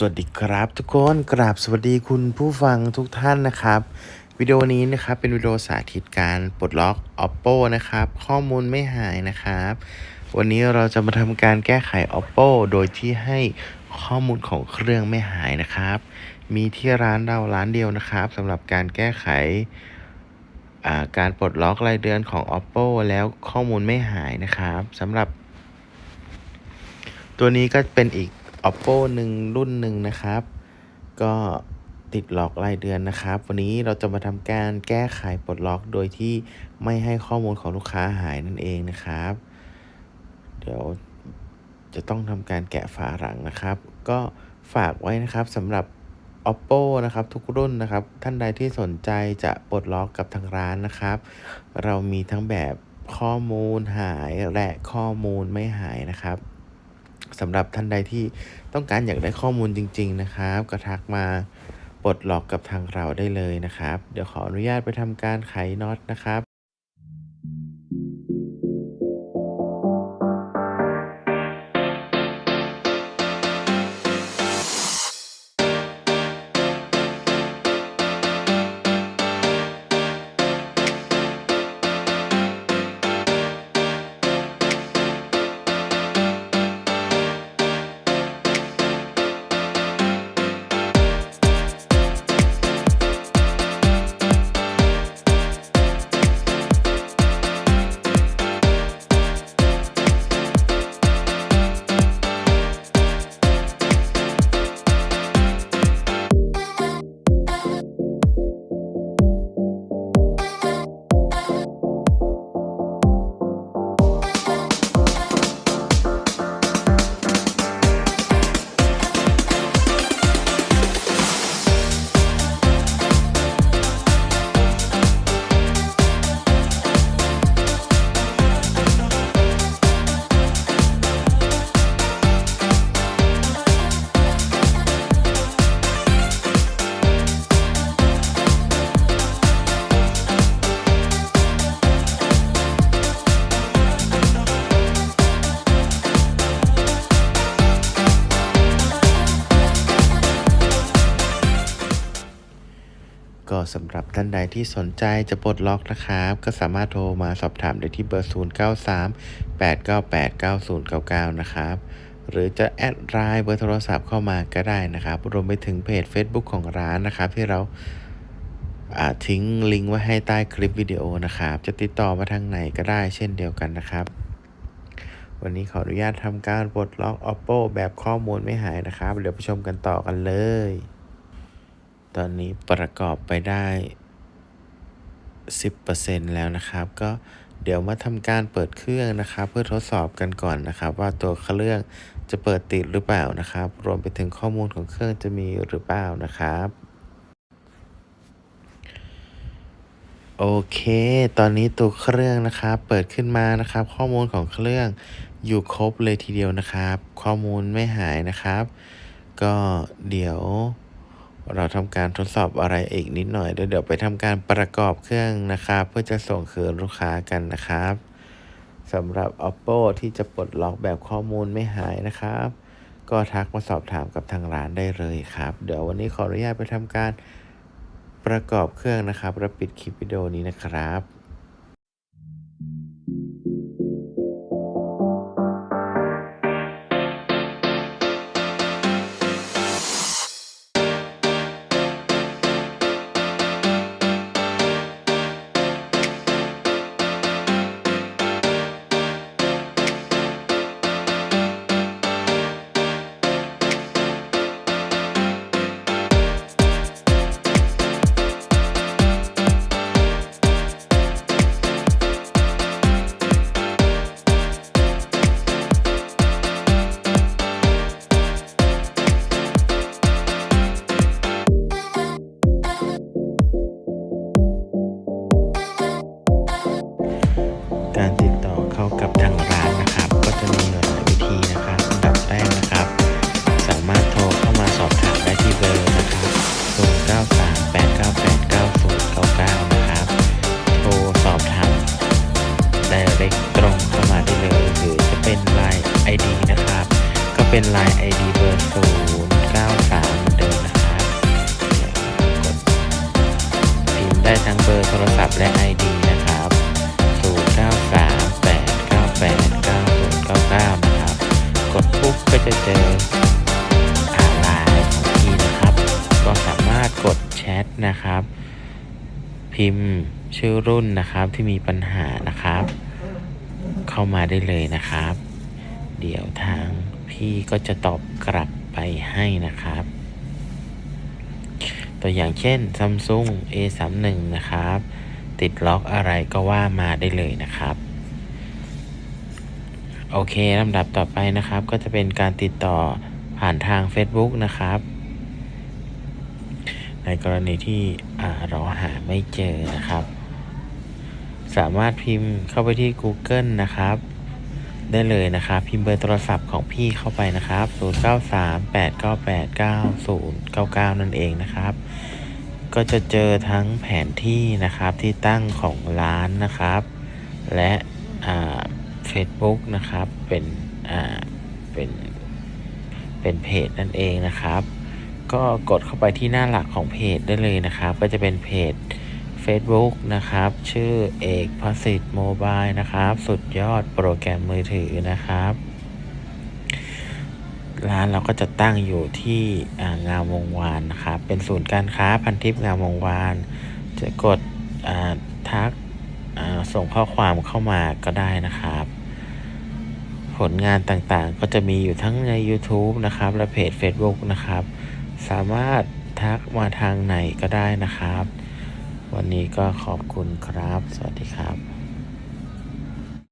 สวัสดีครับทุกคนกราบสวัสดีคุณผู้ฟังทุกท่านนะครับ วิดีโอนี้นะครับเป็นวิดีโอสาธิตการปลดล็อก oppo นะครับ ข้อมูลไม่หายนะครับ วันนี้เราจะมาทำการแก้ไข oppo โดยที่ให้ข้อมูลของเครื่องไม่หายนะครับ มีที่ร้านเราร้านเดียวนะครับสำหรับการแก้ไขการปลดล็อกรายเดือนของ oppo แล้วข้อมูลไม่หายนะครับสำหรับ ตัวนี้ก็เป็นอีก oppo หนึ่งรุ่นหนึ่งนะครับ ก็ติดล็อกรายเดือนนะครับ วันนี้เราจะมาทำการแก้ไขปลดล็อกโดยที่ไม่ให้ข้อมูลของลูกค้าหายนั่นเองนะครับ เดี๋ยวจะต้องทำการแกะฝาหลังนะครับ ก็ฝากไว้นะครับสำหรับ oppo นะครับ ทุกรุ่นนะครับ ท่านใดที่สนใจจะปลดล็อกกับทางร้านนะครับ เรามีทั้งแบบข้อมูลหายและข้อมูลไม่หายนะครับ สำหรับท่านใดที่ต้องการอยากได้ข้อมูลจริง ๆ นะครับ ก็ทักมาปลดล็อกกับทางเราได้เลยนะครับ เดี๋ยวขออนุญาตไปทำการไขน็อตนะครับ สำหรับท่านใดที่สนใจจะปลดล็อกนะครับ ก็สามารถโทรมาสอบถามได้ที่เบอร์ 0 9 3 8 9 8 9 0 9 9 นะครับ หรือจะแอดไลน์เบอร์โทรศัพท์เข้ามาก็ได้นะครับ รวมไปถึงเพจ Facebook ของร้านนะครับ ที่เราาทิ้งลิงก์ไว้ให้ใต้คลิปวิดีโอนะครับ จะติดต่อมาทางไหนก็ได้เช่นเดียวกันนะครับ วันนี้ขออนุญาตทำการปลดล็อก oppo แบบข้อมูลไม่หายนะครับ เดี๋ยวไปชมกันต่อกันเลย ตอนนี้ประกอบไปได้ 10%แล้วนะครับ ก็เดี๋ยวมาทำการเปิดเครื่องนะครับ เพื่อทดสอบกันก่อนนะครับ ว่าตัวเครื่องจะเปิดติดหรือเปล่านะครับ รวมไปถึงข้อมูลของเครื่องจะมีหรือเปล่านะครับโอเค ตอนนี้ตัวเครื่องนะครับ เปิดขึ้นมานะครับ ข้อมูลของเครื่องอยู่ครบเลยทีเดียวนะครับ ข้อมูลไม่หายนะครับ ก็เดี๋ยว เราทำการทดสอบอะไรอีกนิดหน่อยเดี๋ยวไปทำการประกอบเครื่องนะครับ เพื่อจะส่งคืนลูกค้ากันนะครับสำหรับ oppo ที่จะปลดล็อกแบบข้อมูลไม่หายนะครับ ก็ทักมาสอบถามกับทางร้านได้เลยครับ เดี๋ยววันนี้ขออนุญาตไปทำการประกอบเครื่องนะครับ แล้วปิดคลิปวิดีโอนี้นะครับ เป็น Line ID เบอร์ศูนย์เก้าสามเดิมนะครับกดพิมพ์ได้ทั้งเบอร์โทรศัพท์และ ID นะครับศูนย์เก้าสามแปดเก้าแปดเก้าศูนย์เก้าเก้านะครับ กดปุ๊บก็จะเจออ่าไลน์ของพี่นะครับ ก็สามารถกดแชทนะครับ พิมพ์ชื่อรุ่นนะครับที่มีปัญหานะครับ เข้ามาได้เลยนะครับ เดี๋ยวทาง พี่ก็จะตอบกลับไปให้นะครับ ตัวอย่างเช่น Samsung A31 นะครับ ติดล็อกอะไรก็ว่ามาได้เลยนะครับ โอเคลำดับต่อไปนะครับ ก็จะเป็นการติดต่อผ่านทาง Facebook นะครับ ในกรณีที่เราหาไม่เจอนะครับ สามารถพิมพ์เข้าไปที่ Google นะครับ ได้เลยนะครับพิมพ์เบอร์โทรศัพท์ของพี่เข้าไปนะครับ 0938989099 นั่นเองนะครับ ก็จะเจอทั้งแผนที่นะครับที่ตั้งของร้านนะครับ และอ่า Facebook นะครับเป็นเป็นเป็นเพจนั่นเองนะครับ ก็กดเข้าไปที่หน้าหลักของเพจได้เลยนะครับ ก็จะเป็นเพจ Facebook นะครับ ชื่อเอกพสิทธิ์โมบายนะครับ สุดยอดโปรแกรมมือถือนะครับ ร้านเราก็จะตั้งอยู่ที่งามวงวานนะครับ เป็นศูนย์การค้าพันทิพย์งามวงวาน จะกดทักส่งข้อความเข้ามาก็ได้นะครับ ผลงานต่างๆ ก็จะมีอยู่ทั้งใน YouTube นะครับ และเพจ Facebook นะครับ สามารถทักมาทางไหนก็ได้นะครับ วันนี้ก็ขอบคุณครับ สวัสดีครับ